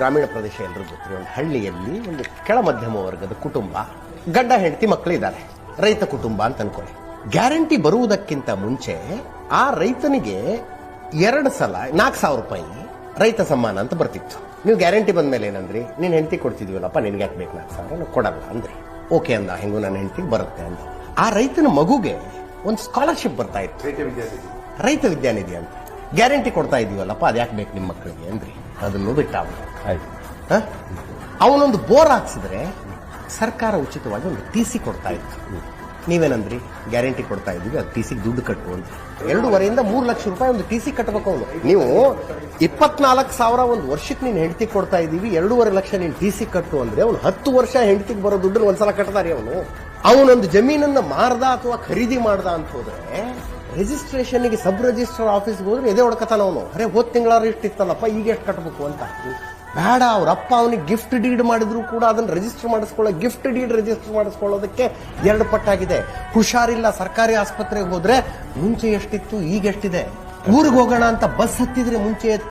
ಗ್ರಾಮೀಣ ಪ್ರದೇಶ ಎಲ್ಲರೂ ಗೊತ್ತಿರೋ ಒಂದು ಹಳ್ಳಿಯಲ್ಲಿ ಒಂದು ಕೆಳ ಮಧ್ಯಮ ವರ್ಗದ ಕುಟುಂಬ ಗಂಡ ಹೆಂಡತಿ ಮಕ್ಕಳಿದ್ದಾರೆ ರೈತ ಕುಟುಂಬ ಅಂತ ಅನ್ಕೊಳ್ಳಿ. ಗ್ಯಾರಂಟಿ ಬರುವುದಕ್ಕಿಂತ ಮುಂಚೆ ಆ ರೈತನಿಗೆ ಎರಡು ಸಲ ನಾಲ್ಕು ಸಾವಿರ ರೂಪಾಯಿ ರೈತ ಸಮ್ಮಾನ ಅಂತ ಬರ್ತಿತ್ತು. ನೀವು ಗ್ಯಾರಂಟಿ ಬಂದ ಮೇಲೆ ಏನಂದ್ರಿ? ನೀನ್ ಹೆಂಡತಿ ಕೊಡ್ತಿದ್ವಲ್ಲಪ್ಪ ನಿನ್ಗೆ ಯಾಕೆ ಬೇಕು ನಾಲ್ಕು ಸಾವಿರ? ನಾವು ಕೊಡಲ್ಲ ಅಂದ್ರಿ. ಓಕೆ ಅಂದ ಹೆಂಗು ನನ್ನ ಹೆಂಡತಿಗೆ ಬರುತ್ತೆ ಅಂದ. ಆ ರೈತನ ಮಗುಗೆ ಒಂದು ಸ್ಕಾಲರ್ಶಿಪ್ ಬರ್ತಾ ಇತ್ತು. ರೈತ ವಿದ್ಯಾನಿಧಿ ಅಂತ. ಗ್ಯಾರಂಟಿ ಕೊಡ್ತಾ ಇದೀವಲ್ಲಪ್ಪ ಅದು ಯಾಕೆ ಬೇಕು ನಿಮ್ಮ ಮಕ್ಕಳಿಗೆ ಅಂದ್ರಿ. ಅದನ್ನು ಬಿಟ್ಟ ಅವನು ಅವನೊಂದು ಬೋರ್ ಹಾಕ್ಸಿದ್ರೆ ಸರ್ಕಾರ ಉಚಿತವಾಗಿ ಒಂದು ಟಿ ಸಿ ಕೊಡ್ತಾ ಇತ್ತು. ನೀವೇನಂದ್ರಿ? ಗ್ಯಾರಂಟಿ ಕೊಡ್ತಾ ಇದೀವಿ ಅದು ಟಿ ಸಿ ದುಡ್ಡು ಕಟ್ಟು ಅಂತ. ಎರಡೂವರೆಯಿಂದ ಮೂರು ಲಕ್ಷ ರೂಪಾಯಿ ಒಂದು ಟಿ ಸಿ ಕಟ್ಟಬೇಕು ಅವನು. ನೀವು ಇಪ್ಪತ್ನಾಲ್ಕು ಸಾವಿರ ಒಂದು ವರ್ಷಕ್ಕೆ ನೀನು ಹೆಂಡತಿ ಕೊಡ್ತಾ ಇದೀವಿ ಎರಡೂವರೆ ಲಕ್ಷ ನೀನು ಟಿ ಸಿ ಕಟ್ಟು ಅಂದ್ರೆ ಅವನು ಹತ್ತು ವರ್ಷ ಹೆಂಡತಿಗೆ ಬರೋ ದುಡ್ಡನ್ನು ಒಂದ್ಸಲ ಕಟ್ತಾರೆ ಅವನು. ಅವನೊಂದು ಜಮೀನನ್ನ ಮಾರ್ದ ಅಥವಾ ಖರೀದಿ ಮಾಡ್ದ ಅಂತ ಹೋದ್ರೆ ರಿಜಿಸ್ಟ್ರೇಷನ್ಗೆ ಸಬ್ ರಿಜಿಸ್ಟರ್ ಆಫೀಸ್ಗೆ ಹೋದ್ರೆ ಎದೆ ಹೊಡ್ಕತಾನ ಅವನು. ಅರೆ, ಹೋದ್ ತಿಂಗಳಾರು ಇಷ್ಟಿತ್ತಲ್ಲಪ್ಪ, ಈಗ ಎಷ್ಟು ಕಟ್ಟಬೇಕು ಅಂತ. ಬೇಡ, ಅವ್ರ ಅಪ್ಪ ಅವನಿಗೆ ಗಿಫ್ಟ್ ಡೀಡ್ ಮಾಡಿದ್ರು ಕೂಡ ಅದನ್ನ ರಿಜಿಸ್ಟರ್ ಮಾಡಿಸ್ಕೊಳ್ಳೋ ಗಿಫ್ಟ್ ಡೀಡ್ ರಿಜಿಸ್ಟರ್ ಮಾಡಿಸ್ಕೊಳ್ಳೋದಕ್ಕೆ ಎರಡು ಪಟ್ಟಾಗಿದೆ. ಹುಷಾರಿಲ್ಲ, ಸರ್ಕಾರಿ ಆಸ್ಪತ್ರೆಗೆ ಹೋದ್ರೆ, ಮುಂಚೆ ಎಷ್ಟಿತ್ತು, ಈಗ ಎಷ್ಟಿದೆ? ಊರಿಗೆ ಹೋಗೋಣ ಅಂತ ಬಸ್ ಹತ್ತಿದ್ರೆ ಮುಂಚೆ